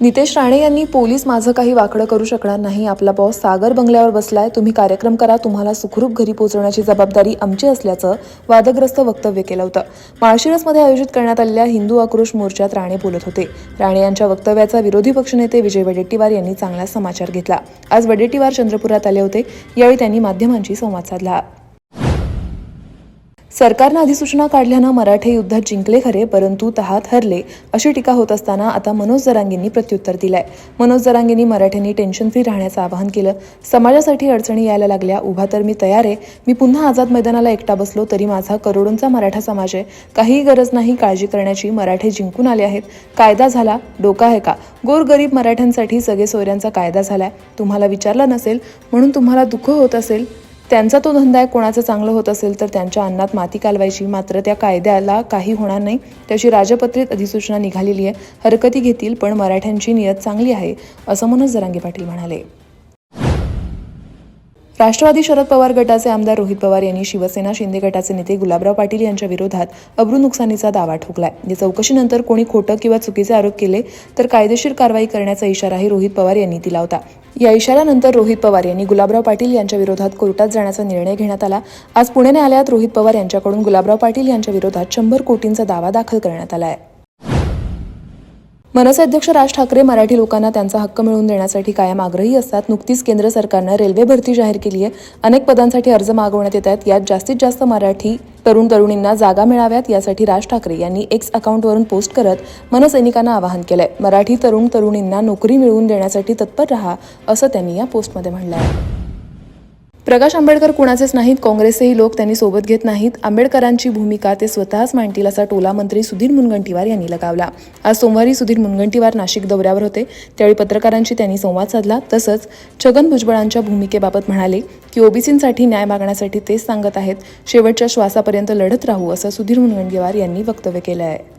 नितेश राणे यांनी पोलीस माझं काही वाकडं करू शकणार नाही. आपला बॉस सागर बंगल्यावर बसलाय. तुम्ही कार्यक्रम करा. तुम्हाला सुखरूप घरी पोहोचवण्याची जबाबदारी आमची असल्याचं वादग्रस्त वक्तव्य केलं होतं. माळशिरसमध्ये आयोजित करण्यात आलेल्या हिंदू आक्रोश मोर्चात राणे बोलत होते. राणे यांच्या वक्तव्याचा विरोधी पक्षनेते विजय वडेट्टीवार यांनी चांगला समाचार घेतला. आज वडेट्टीवार चंद्रपुरात आले होते. यावेळी त्यांनी माध्यमांशी संवाद साधला. सरकारनं अधिसूचना काढल्यानं मराठे युद्धात जिंकले खरे परंतु तहात हरले अशी टीका होत असताना आता मनोज जरांगेंनी प्रत्युत्तर दिलंय. मनोज जरांगेंनी मराठ्यांनी टेन्शन फ्री राहण्याचं आवाहन केलं. समाजासाठी अडचणी यायला लागल्या. उभा तर मी तयार आहे. मी पुन्हा आझाद मैदानाला एकटा बसलो तरी माझा करोडोंचा मराठा समाज आहे. काहीही गरज नाही काळजी करण्याची. मराठे जिंकून आले आहेत. कायदा झाला. डोका आहे का? गोरगरीब मराठ्यांसाठी सगळे सोयऱ्यांचा कायदा झालाय. तुम्हाला विचारला नसेल म्हणून तुम्हाला दुःख होत असेल. त्यांचा तो धंदा आहे कोणाचं चांगलं होत असेल तर त्यांच्या अन्नात माती कालवायची. मात्र त्या कायद्याला काही होणार नाही. त्याची राजपत्रित अधिसूचना निघालेली आहे. हरकती घेतील पण मराठ्यांची नियत चांगली आहे असं मनोज जरांगे पाटील म्हणाले. राष्ट्रवादी शरद पवार गटाचे आमदार रोहित पवार यांनी शिवसेना शिंदे गटाचे नेते गुलाबराव पाटील यांच्या विरोधात अब्रू नुकसानीचा दावा ठोकलाय. या चौकशीनंतर कोणी खोटं किंवा चुकीचे आरोप केले तर कायदेशीर कारवाई करण्याचा इशाराही रोहित पवार यांनी दिला होता. या इशाऱ्यानंतर रोहित पवार यांनी गुलाबराव पाटील यांच्या विरोधात कोर्टात जाण्याचा निर्णय घेण्यात आला. आज पुणे न्यायालयात रोहित पवार यांच्याकडून गुलाबराव पाटील यांच्या विरोधात शंभर कोटींचा दावा दाखल करण्यात आला आहे. मनसे अध्यक्ष राज ठाकरे मराठी लोकांना त्यांचा हक्क मिळवून देण्यासाठी कायम आग्रही असतात. नुकतीच केंद्र सरकारनं रेल्वे भरती जाहीर केली आहे. अनेक पदांसाठी अर्ज मागवण्यात येत आहेत. यात जास्तीत जास्त मराठी तरुण तरुणींना जागा मिळाव्यात. यासाठी राज ठाकरे यांनी एक्स अकाउंटवरून पोस्ट करत मनसैनिकांना आवाहन केलंय. मराठी तरुण तरुणींना नोकरी मिळवून देण्यासाठी तत्पर रहा असं त्यांनी या पोस्टमध्ये म्हटलं आहे प्रकाश आंबेडकर कुणाचेच नाहीत काँग्रेसचेही लोक त्यांनी सोबत घेत नाहीत. आंबेडकरांची भूमिका ते स्वतःच मांडतील असा टोला मंत्री सुधीर मुनगंटीवार यांनी लगावला. आज सोमवारी सुधीर मुनगंटीवार नाशिक दौऱ्यावर होते. त्यावेळी पत्रकारांशी त्यांनी संवाद साधला. तसंच छगन भुजबळांच्या भूमिकेबाबत म्हणाले की ओबीसींसाठी न्याय मागण्यासाठी तेच सांगत आहेत. शेवटच्या श्वासापर्यंत लढत राहू असं सुधीर मुनगंटीवार यांनी वक्तव्य केलं आहे